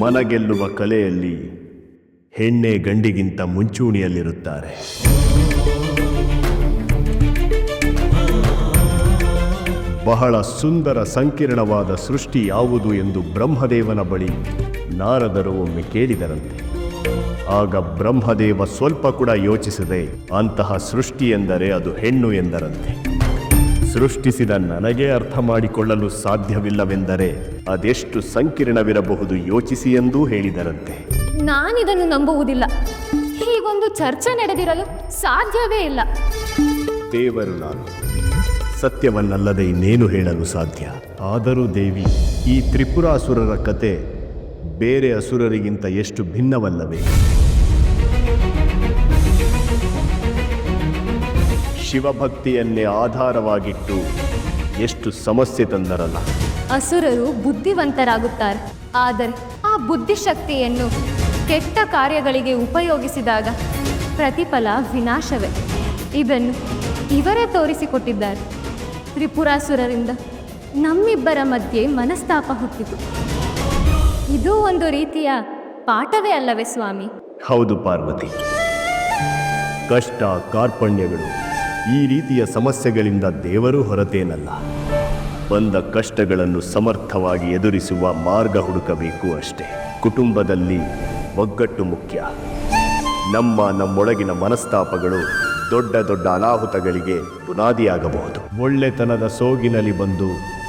ಮನಗೆಲ್ಲುವ ಕಲೆಯಲ್ಲಿ ಹೆಣ್ಣೆ ಗಂಡಿಗಿಂತ ಮುಂಚೂಣಿಯಲ್ಲಿರುತ್ತಾರೆ. ಬಹಳ ಸುಂದರ ಸಂಕೀರ್ಣವಾದ ಸೃಷ್ಟಿ ಯಾವುದು ಎಂದು ಬ್ರಹ್ಮದೇವನ ಬಳಿ ನಾರದರು ಒಮ್ಮೆ ಕೇಳಿದರಂತೆ. ಆಗ ಬ್ರಹ್ಮದೇವ ಸ್ವಲ್ಪ ಕೂಡ ಯೋಚಿಸದೆ ಅಂತಹ ಸೃಷ್ಟಿ ಎಂದರೆ ಅದು ಹೆಣ್ಣು ಎಂದರಂತೆ. ಸೃಷ್ಟಿಸಿದ ನನಗೆ ಅರ್ಥ ಮಾಡಿಕೊಳ್ಳಲು ಸಾಧ್ಯವಿಲ್ಲವೆಂದರೆ ಅದೆಷ್ಟು ಸಂಕೀರ್ಣವಿರಬಹುದು ಯೋಚಿಸಿ ಎಂದೂ ಹೇಳಿದರಂತೆ. ನಾನಿದನ್ನು ನಂಬುವುದಿಲ್ಲ. ಹೀಗೊಂದು ಚರ್ಚೆ ನಡೆದಿರಲು ಸಾಧ್ಯವೇ ಇಲ್ಲ. ದೇವರು ನಾನು. ಸತ್ಯವನ್ನಲ್ಲದೆ ಇನ್ನೇನು ಹೇಳಲು ಸಾಧ್ಯ? ಆದರೂ ದೇವಿ ಈ ತ್ರಿಪುರಾಸುರರ ಕತೆ ಬೇರೆ ಅಸುರರಿಗಿಂತ ಎಷ್ಟು ಭಿನ್ನವಲ್ಲವೇ? ಶಿವಭಕ್ತಿಯನ್ನೇ ಆಧಾರವಾಗಿಟ್ಟು ಎಷ್ಟು ಸಮಸ್ಯೆ ತಂದರಲ್ಲ. ಅಸುರರು ಬುದ್ಧಿವಂತರಾಗುತ್ತಾರೆ. ಆದರೆ ಆ ಬುದ್ಧಿಶಕ್ತಿಯನ್ನು ಕೆಟ್ಟ ಕಾರ್ಯಗಳಿಗೆ ಉಪಯೋಗಿಸಿದಾಗ ಪ್ರತಿಫಲ ವಿನಾಶವೇ. ಇದನ್ನು ಇವರೇ ತೋರಿಸಿಕೊಟ್ಟಿದ್ದಾರೆ. ತ್ರಿಪುರಾಸುರರಿಂದ ನಮ್ಮಿಬ್ಬರ ಮಧ್ಯೆ ಮನಸ್ತಾಪ ಹುಟ್ಟಿತು. ಇದು ಒಂದು ರೀತಿಯ ಪಾಠವೇ ಅಲ್ಲವೇ ಸ್ವಾಮಿ? ಹೌದು ಪಾರ್ವತಿ. ಕಷ್ಟ ಕಾರ್ಪಣ್ಯಗಳು ಈ ರೀತಿಯ ಸಮಸ್ಯೆಗಳಿಂದ ದೇವರು ಹೊರತೇನಲ್ಲ. ಬಂದ ಕಷ್ಟಗಳನ್ನು ಸಮರ್ಥವಾಗಿ ಎದುರಿಸುವ ಮಾರ್ಗ ಹುಡುಕಬೇಕು ಅಷ್ಟೇ. ಕುಟುಂಬದಲ್ಲಿ ಒಗ್ಗಟ್ಟು ಮುಖ್ಯ. ನಮ್ಮ ನಮ್ಮೊಳಗಿನ ಮನಸ್ತಾಪಗಳು ದೊಡ್ಡ ದೊಡ್ಡ ಅನಾಹುತಗಳಿಗೆ ಬುನಾದಿಯಾಗಬಹುದು ಒಳ್ಳೆತನದ ಸೋಗಿನಲ್ಲಿ ಬಂದು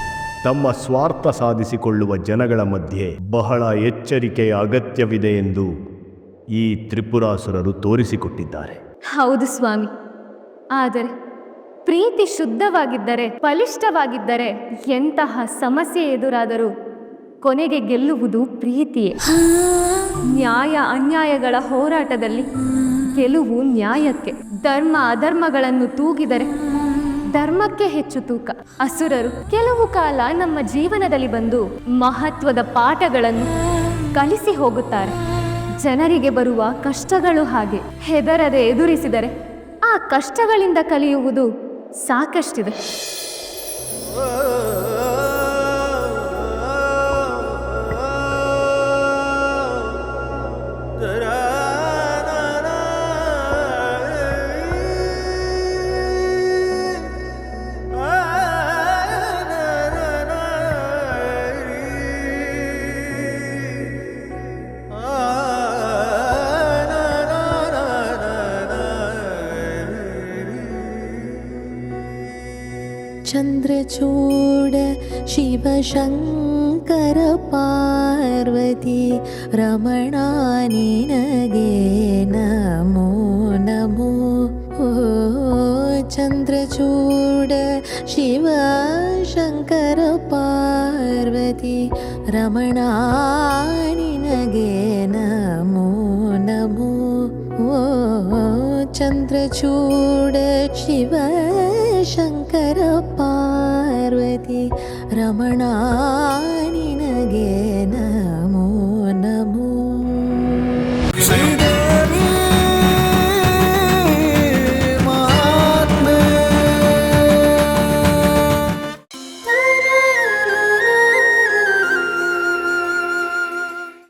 ತಮ್ಮ ಸ್ವಾರ್ಥ ಸಾಧಿಸಿಕೊಳ್ಳುವ ಜನಗಳ ಮಧ್ಯೆ ಬಹಳ ಎಚ್ಚರಿಕೆಯ ಅಗತ್ಯವಿದೆ ಎಂದು ಈ ತ್ರಿಪುರಾಸುರರು ತೋರಿಸಿಕೊಟ್ಟಿದ್ದಾರೆ. ಹೌದು ಸ್ವಾಮಿ. ಆದರೆ ಪ್ರೀತಿ ಶುದ್ಧವಾಗಿದ್ದರೆ, ಬಲಿಷ್ಠವಾಗಿದ್ದರೆ ಎಂತಹ ಸಮಸ್ಯೆ ಎದುರಾದರೂ ಕೊನೆಗೆ ಗೆಲ್ಲುವುದು ಪ್ರೀತಿಯೇ. ನ್ಯಾಯ ಅನ್ಯಾಯಗಳ ಹೋರಾಟದಲ್ಲಿ ಗೆಲುವು ನ್ಯಾಯಕ್ಕೆ. ಧರ್ಮ ಅಧರ್ಮಗಳನ್ನು ತೂಗಿದರೆ ಧರ್ಮಕ್ಕೆ ಹೆಚ್ಚು ತೂಕ. ಅಸುರರು ಕೆಲವು ಕಾಲ ನಮ್ಮ ಜೀವನದಲ್ಲಿ ಬಂದು ಮಹತ್ವದ ಪಾಠಗಳನ್ನು ಕಲಿಸಿ ಹೋಗುತ್ತಾರೆ. ಜನರಿಗೆ ಬರುವ ಕಷ್ಟಗಳು ಹಾಗೆ ಹೆದರದೆ ಎದುರಿಸಿದರೆ ಕಷ್ಟಗಳಿಂದ ಕಲಿಯುವುದು ಸಾಕಷ್ಟಿದೆ. चन्द्रचूड शिवशङ्कर पार्वती रमणा निनगे नमो नमो ओ चन्द्रचूड शिवशङ्कर पार्वती रमणा निनगे नमो नमो ओ चन्द्रचूड शिव शङ्कर ಸರಸ್ವತಿ ರಮಣಾ ನಿನಗೆ